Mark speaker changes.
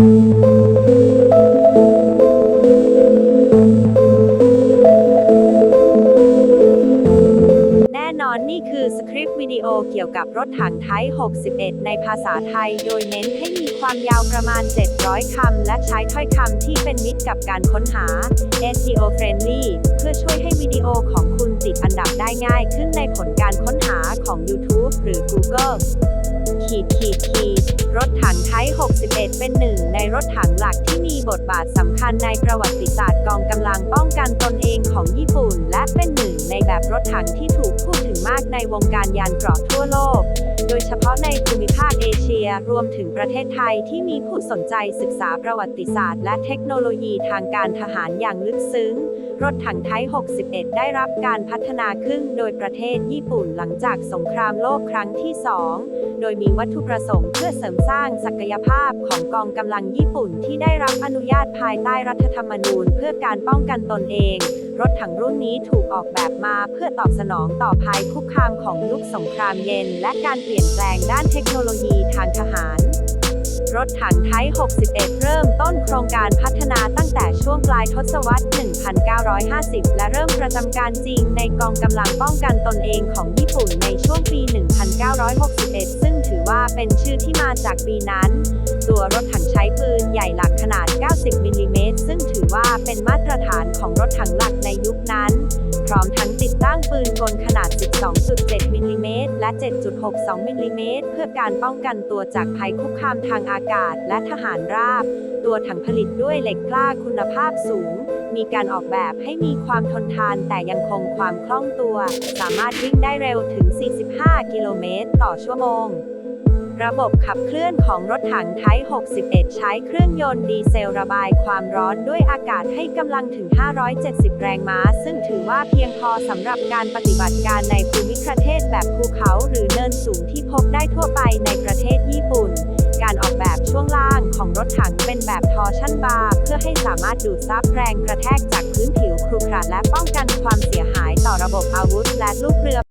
Speaker 1: แน่นอนนี่คือสคริปต์วิดีโอเกี่ยวกับรถถังไทย 61 ในภาษาไทย โดยเน้นให้มีความยาวประมาณ 700 คำ และใช้ถ้อยคำที่เป็นมิตรกับการค้นหา SEO friendly เพื่อช่วยให้วิดีโอของคุณติดอันดับได้ง่ายขึ้นในผลการค้นหาของ YouTube หรือ Google ขีดขีดขีด รถถังไทย 61 เป็นหนึ่งในรถถังหลักที่มีบทบาทสำคัญในประวัติศาสตร์กองกำลังป้องกันตนเองของญี่ปุ่น และเป็นหนึ่งในแบบรถถังที่ถูกพูดถึงมากในวงการยานเกราะทั่วโลก โดยเฉพาะในภูมิ รวมถึงประเทศไทยที่มีผู้สนใจศึกษาประวัติศาสตร์ และเทคโนโลยีทางการทหารอย่างลึกซึ้ง รถถังไทย 61 ได้รับการพัฒนาขึ้นโดยประเทศญี่ปุ่นหลังจากสงครามโลกครั้งที่ 2 โดยมีวัตถุประสงค์เพื่อเสริมสร้างศักยภาพของกองกำลังญี่ปุ่นที่ได้รับอนุญาตภายใต้รัฐธรรมนูญเพื่อการป้องกันตนเองรถถังรุ่นนี้ถูกออกแบบมาเพื่อตอบสนองต่อภัยคุกคามของยุคสงครามเย็น และการเปลี่ยนแปลงด้านเทคโนโลยี ถถังไทย 61 เริ่มต้นโครงการพัฒนาตั้งแต่ช่วงปลายทศวรรษ 1950 และเริ่มประจำการจริงในกองกำลังป้องกันตนเองของญี่ปุ่นในช่วงปี 1961 ซึ่งถือว่าเป็นชื่อที่มาจากปีนั้น ตัวรถถังใช้ปืนใหญ่หลักขนาด 90 มิลลิเมตร ซึ่งถือว่าเป็นมาตรฐานของรถถังหลักในยุคนั้น พร้อมทั้งติดตั้งปืนกลขนาด 12.7 มิลลิเมตร และ 7.62 มิลลิเมตร เพื่อการป้องกันตัวจากภัยคุกคามทางอากาศและทหารราบ ตัวถังผลิตด้วยเหล็กกล้าคุณภาพสูง มีการออกแบบให้มีความทนทานแต่ยังคงความคล่องตัว สามารถวิ่งได้เร็วถึง 45 กิโลเมตร ต่อชั่วโมง ระบบขับเคลื่อนของรถถังไทย61 ใช้เครื่องยนต์ดีเซลระบายความร้อนด้วยอากาศให้กำลังถึง 570 แรงม้า ซึ่งถือว่าเพียงพอสำหรับการปฏิบัติการในภูมิประเทศแบบภูเขาหรือเนินสูงที่พบได้ทั่วไปในประเทศญี่ปุ่น การออกแบบช่วงล่างของรถถังเป็นแบบทอร์ชันบาร์เพื่อให้สามารถดูดซับแรงกระแทกจากพื้นผิวครุขระและป้องกันความเสียหายต่อระบบอาวุธและลูกเรือ